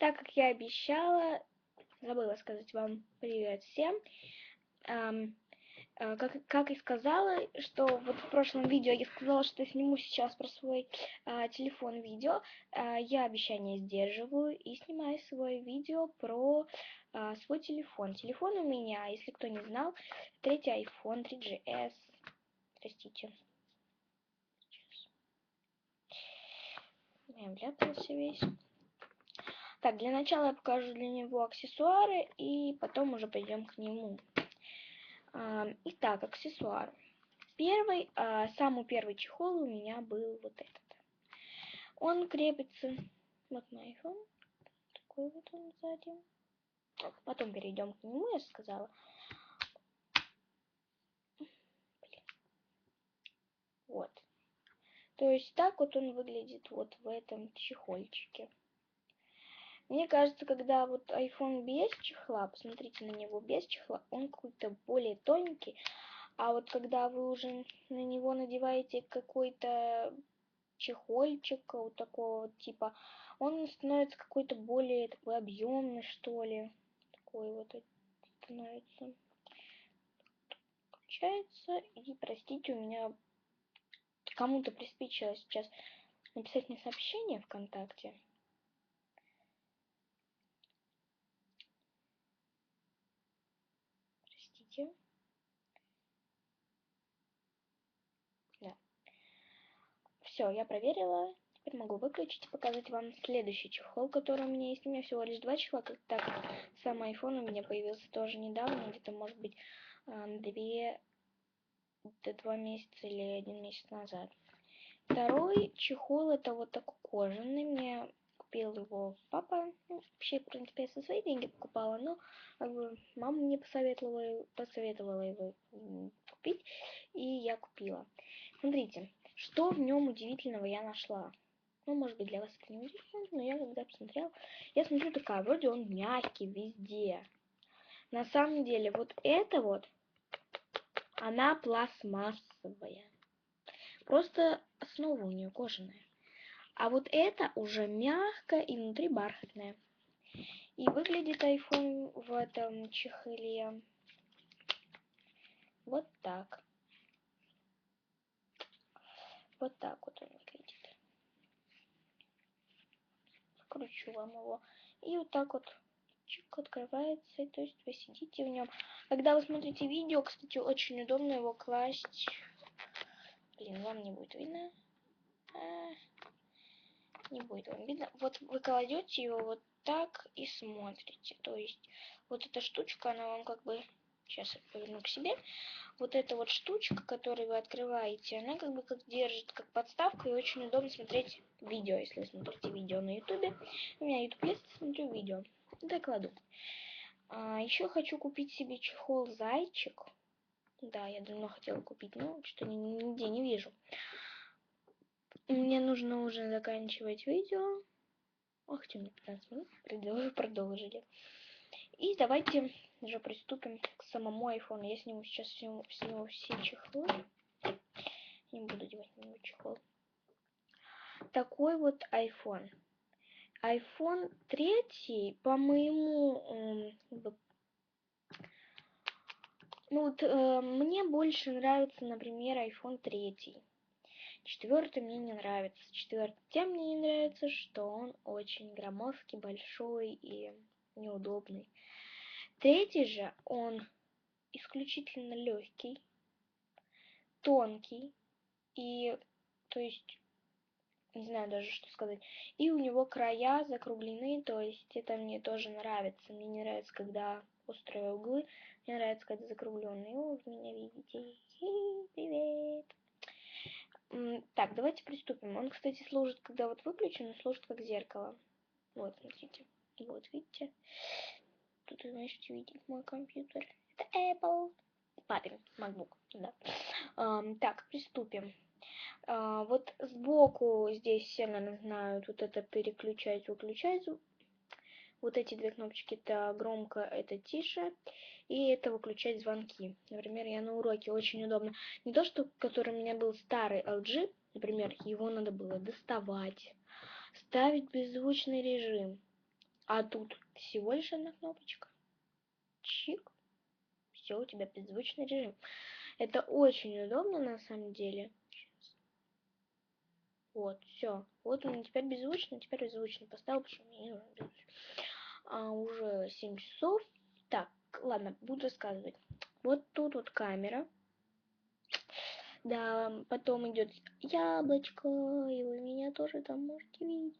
Так как я обещала, забыла сказать вам привет всем. Эм, э, как, как и сказала, что вот в прошлом видео я сказала, что сниму сейчас про свой э, телефон видео. Э, я обещание сдерживаю и снимаю свое видео про э, свой телефон. Телефон у меня, если кто не знал, третий iPhone 3GS. Простите. Я вляпался весь. Так, для начала я покажу для него аксессуары, и потом уже пойдем к нему. Итак, аксессуары. Первый, а, самый первый чехол у меня был вот этот. Он крепится вот на iPhone. Такой вот он сзади. Потом перейдем к нему, я сказала. Вот. То есть так вот он выглядит вот в этом чехольчике. Мне кажется, когда вот iPhone без чехла, посмотрите на него без чехла, он какой-то более тоненький. А вот когда вы уже на него надеваете какой-то чехольчик вот такого вот типа, он становится какой-то более такой объемный, что ли. Такой вот становится. Включается. И, простите, у меня кому-то приспичило сейчас написать мне сообщение ВКонтакте. Простите. Да. Все, я проверила. Теперь могу выключить и показать вам следующий чехол, который у меня есть. У меня всего лишь два чехла, как так сам iPhone у меня появился тоже недавно, где-то, может быть, а, две, до два месяца или один месяц назад. Второй чехол это вот такой кожаный. Мне купил его папа. Ну, вообще, в принципе, я со свои деньги покупала, но как бы, мама мне посоветовала, посоветовала его купить, и я купила. Смотрите, что в нем удивительного я нашла. Ну, может быть, для вас это не удивительно, но я когда посмотрела, я смотрю такая, вроде он мягкий везде. На самом деле, вот это вот, она пластмассовая. Просто основа у нее кожаная. А вот это уже мягко и внутри бархатное. И выглядит iPhone в этом чехле вот так. Вот так вот он выглядит. Скручу вам его. И вот так вот чик открывается. То есть вы сидите в нем. Когда вы смотрите видео, кстати, очень удобно его класть. Блин, вам не будет видно. А не будет вам видно. Вот вы кладете его вот так и смотрите. То есть вот эта штучка, она вам как бы... Сейчас я поверну к себе. Вот эта вот штучка, которую вы открываете, она как бы как держит, как подставка, и очень удобно смотреть видео, если вы смотрите видео на ютубе. У меня ютуб есть, смотрю видео. Да, кладу. А, еще хочу купить себе чехол зайчик. Да, я давно хотела купить, но что нигде не вижу. Мне нужно уже заканчивать видео. Ох, чем мне 15 минут продолжили. И давайте уже приступим к самому айфону. Я сниму сейчас сниму, сниму все чехлы. Не буду делать на него чехол. Такой вот iPhone. iPhone 3, по моему... Ну вот э, мне больше нравится, например, iPhone 3. Четвертый мне не нравится. Четвертый тем мне не нравится, что он очень громоздкий, большой и неудобный. Третий же, он исключительно легкий, тонкий и, то есть, не знаю даже, что сказать. И у него края закруглены, то есть это мне тоже нравится. Мне не нравится, когда острые углы. Мне нравится, когда закругленные. Вот меня видите. Привет. Так, давайте приступим. Он, кстати, служит, когда вот выключен, служит как зеркало. Вот, смотрите. Вот, видите? Тут вы можете видеть мой компьютер. Это Apple. Папин MacBook, да. Um, так, приступим. Uh, вот сбоку здесь все, наверное, знают, вот это переключать, выключать вот эти две кнопочки, это громко, это тише, и это выключать звонки. Например, я на уроке очень удобно. Не то, что который у меня был старый LG, например, его надо было доставать, ставить беззвучный режим, А тут всего лишь одна кнопочка. Чик. Все, у тебя беззвучный режим. Это очень удобно на самом деле. Сейчас. Вот, все. Вот он теперь беззвучно, теперь беззвучно поставил, потому что мне не нужно беззвучно. А уже 7 часов. Так, ладно, буду рассказывать. Вот тут вот камера. Да, потом идет яблочко, и вы меня тоже там можете видеть.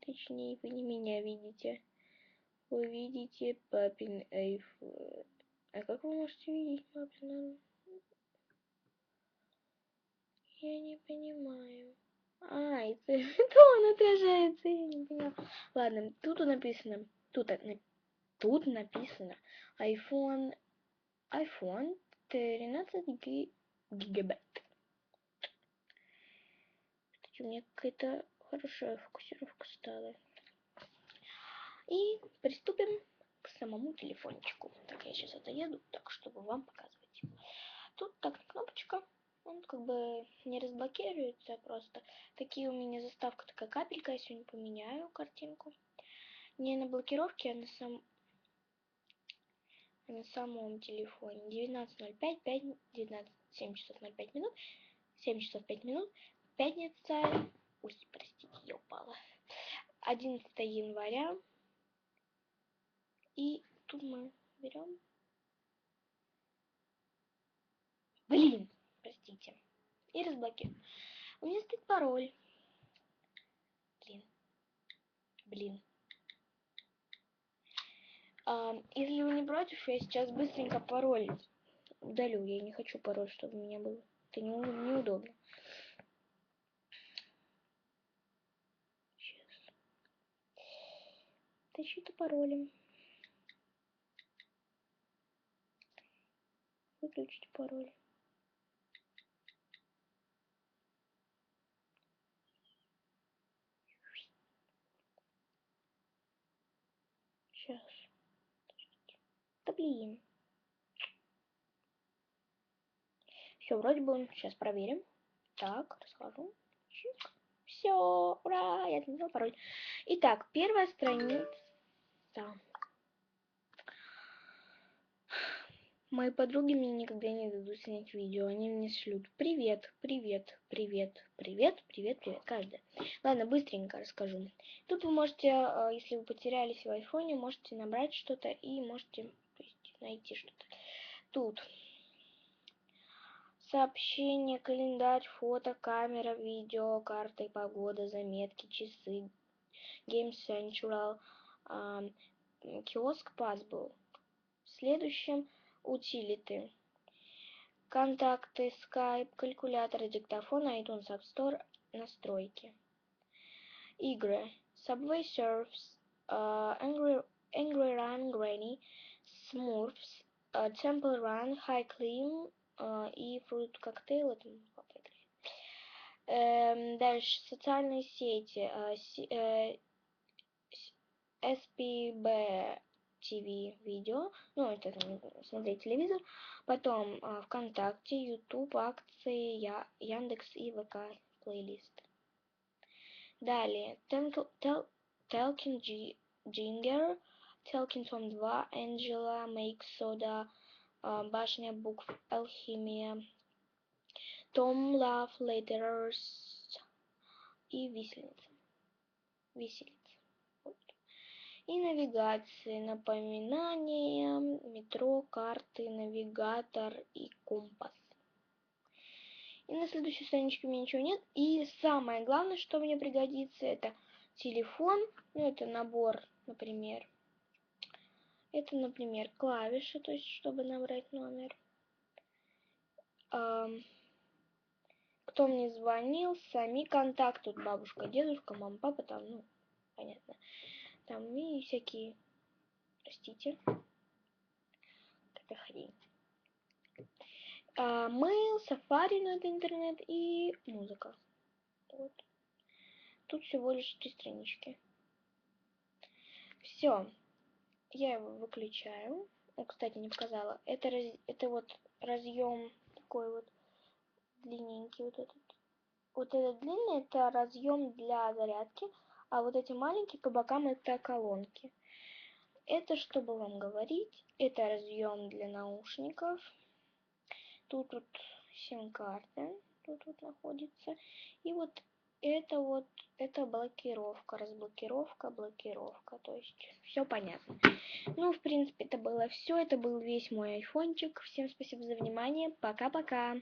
Точнее, вы не меня видите. Вы видите папин айфон. А как вы можете видеть папин Я не понимаю. А, это, это он отражается, я не поняла. Ладно, тут написано, тут, тут написано iPhone, iPhone 13 гигабайт. Кстати, у меня какая-то хорошая фокусировка стала. И приступим к самому телефончику. Так, я сейчас отоеду, так, чтобы вам показывать. Тут так кнопочка. Он как бы не разблокируется просто. Такие у меня заставка такая капелька. Я сегодня поменяю картинку. Не на блокировке, а на сам на самом телефоне. 19.05, 5, 19, 7 часов 05 минут. 7 часов 5 минут. Пятница. Ой, простите, я упала. 11 января. И тут мы берем. Блин, простите. И разблокируем. У меня стоит пароль. Блин. Блин. А, если вы не против, я сейчас быстренько пароль удалю. Я не хочу пароль, чтобы у меня был. Это не, неудобно. Сейчас. Защита паролем. Выключить пароль. Сейчас. Да блин. Все, вроде бы сейчас проверим. Так. Чик. Все, ура, я отменила пароль. Итак, первая страница. Мои подруги мне никогда не дадут снять видео. Они мне шлют привет, привет, привет, привет, привет, привет, каждый. Ладно, быстренько расскажу. Тут вы можете, а, если вы потерялись в айфоне, можете набрать что-то и можете есть, найти что-то. Тут сообщение, календарь, фото, камера, видео, карты, погода, заметки, часы, Game Central, киоск Puzzle. В следующем утилиты. Контакты, Skype, калькулятор, диктофон, iTunes App Store, настройки. Игры. Subway Surfs, uh, Angry, Angry Run Granny, Smurfs, uh, Temple Run, High Climb uh, и Fruit Cocktail. Это папа эм, Дальше социальные сети. Uh, uh, SPB ТВ видео, ну это смотреть телевизор, потом а, ВКонтакте, Ютуб, акции, Я, Яндекс и ВК плейлист. Далее, Телкин Джингер, Телкин Том 2, Энджела, Мейк Сода, Башня букв, Алхимия, Том Лав, Лейтерс и Висельница. Висельница и навигации, напоминания, метро, карты, навигатор и компас. И на следующей страничке у меня ничего нет. И самое главное, что мне пригодится, это телефон. Ну, это набор, например. Это, например, клавиши, то есть, чтобы набрать номер. кто мне звонил, сами контакты, тут бабушка, дедушка, мама, папа, там, ну, понятно там и всякие, простите, это хрень. А, mail, Safari, ну это интернет и музыка. Вот. Тут всего лишь три странички. Все. Я его выключаю. О, кстати, не показала. Это, раз... это вот разъем такой вот длинненький вот этот. Вот этот длинный это разъем для зарядки. А вот эти маленькие по бокам это колонки. это чтобы вам говорить, это разъем для наушников. Тут тут сим-карты, тут вот находится. И вот это вот, это блокировка, разблокировка, блокировка. То есть все понятно. Ну, в принципе, это было все. Это был весь мой айфончик. Всем спасибо за внимание. Пока-пока.